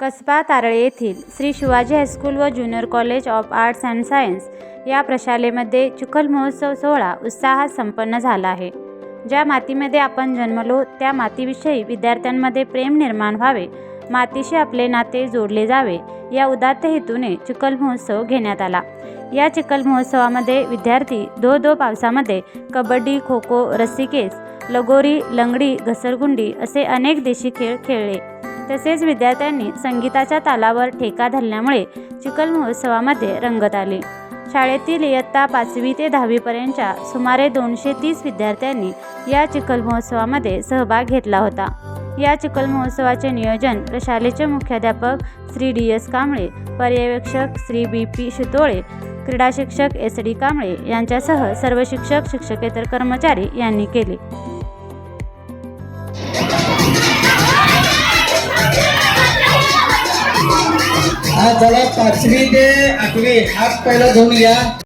कसबा तारळे येथील श्री शिवाजी हायस्कूल व junior college of arts and science या प्रशालेमध्ये चिखल महोत्सव सोहळा उत्साहात संपन्न झाला आहे. ज्या मातीमध्ये आपण जन्मलो त्या मातीविषयी विद्यार्थ्यांमध्ये प्रेम निर्माण व्हावे मातीशी आपले नाते जोडले जावे या उदात्त हेतूने चिखल महोत्सव घेण्यात आला. या चिखल महोत्सवामध्ये विद्यार्थी दो दो पावसामध्ये कबड्डी खो खो रस्सीकेस लगोरी लंगडी घसरगुंडी असे अनेक देशी खेळ खेळले. तसेच विद्यार्थ्यांनी संगीताच्या तालावर ठेका धरल्यामुळे चिखल महोत्सवामध्ये रंगत आले. शाळेतील इयत्ता पाचवी ते दहावीपर्यंतच्या सुमारे दोनशे तीस विद्यार्थ्यांनी या चिखल महोत्सवामध्ये सहभाग घेतला होता. या चिखल महोत्सवाचे नियोजन प्रशालेचे मुख्याध्यापक श्री डी एस कांबळे पर्यवेक्षक श्री बी पी शितोळे क्रीडा शिक्षक एस डी कांबळे यांच्यासह सर्व शिक्षक शिक्षकेतर कर्मचारी यांनी केले. हा चला पाचवी ते आठवी. हात पहिला धुऊन घ्या.